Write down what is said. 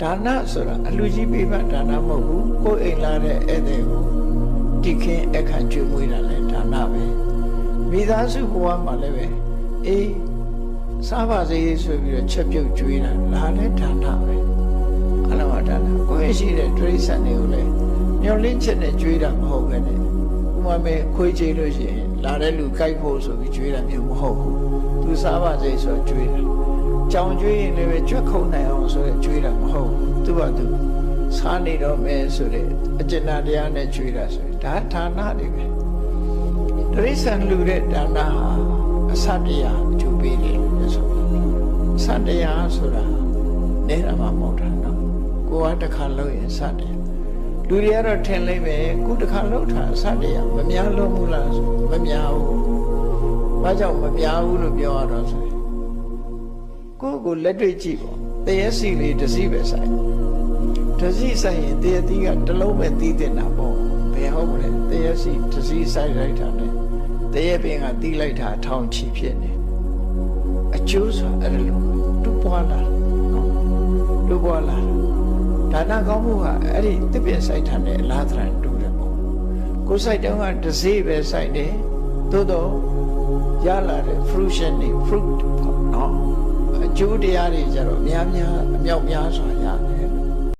ဒါနဆိုတာအလူကြီးပေးမှဒါနမဟုတ်ဘူးကိုယ်အိမ်လာတဲ့ဧည့်သည်ကိုတိခင်အခန့်ကျွေးမွေးတာလဲဒါနပဲမိသားစုဘဝမှာလည်းပဲအေးစားပါစေဆိုပြီးတော့ချက်ပြုတ်ကျွေးတာဒါလည်းဒါနပဲအလုံးဝဒါနကိုယ့်ရဲ့ရှိတဲ့ဒရိစံတွေကိုလည်းမျောလင့်ချက်နဲ့ကျွေးတာမဟုတ်ပဲနဲ့ဥမာမဲ့ခွေးချေလို့ရှိရင်လာတဲ့လူကြိုက်ဖို့ဆိုပြီးကျွေးတာမျိုးမဟုတ်ဘူးသူစားပါစေဆိုတော့ကျွေးတယ် ကြောင်ကျွေးရင်လည်းပဲကြွက်ခုံနိုင်အောင်ဆိုတော့ကျွေးတာမဟုတ်ဘူးသူ့ဘာသူစားနေတော့မယ်ဆိုတဲ့အကျဉ်းတရားနဲ့ကျွေးတာဆိုရင်ဒါဌာနတွေပဲတရိษံလူတဲ့ဒါနဟာအစတရားအကျိုးပေးတယ်လို့ဆိုအစတရားဆိုတာနေတာမှမဟုတ်တာနော်ကိုကတစ်ခါလုပ်ရင်စတယ်လူတွေကတော့ထင်လိုက်ပဲခုတစ်ခါလုပ်တာအစတရားမများလို့ဘူးလားဆိုမများဘူးဘာကြောင့်မများဘူးလို့ပြောရတော့ဆိုရင် ကိုယ့်ကိုလက်တွေ့ကြည့်ပေါ့တရက်စီလေးတစ်စီးပဲဆိုင်တစီးဆိုင်ရင်တရက်သီးကတစ်လုံးပဲသီးတင်တာပေါ့ဘယ်ဟုတ်မလဲတရက်စီတစ်စီးဆိုင်လိုက်တာနဲ့တရက်ပင်ကသီးလိုက်တာထောင်ချီဖြစ်နေအကျိုးဆိုအဲ့လိုတူပွားလာနော်တူပွားလာဒါနကောင်းမှုကအဲ့ဒီတစ်ပြည့်ဆိုင်ထားတဲ့အလားသဏ္ဍာန်တူတယ်ပေါ့ကိုယ်ဆိုင်တုန်းကတစ်စီးပဲဆိုင်တယ်သို့တော့ရလာတဲ့ fruition တွေ fruit ပေါ့နော်အ ကျိုးတရားတွေကြတော့များများအမြောက်များစွာရတယ်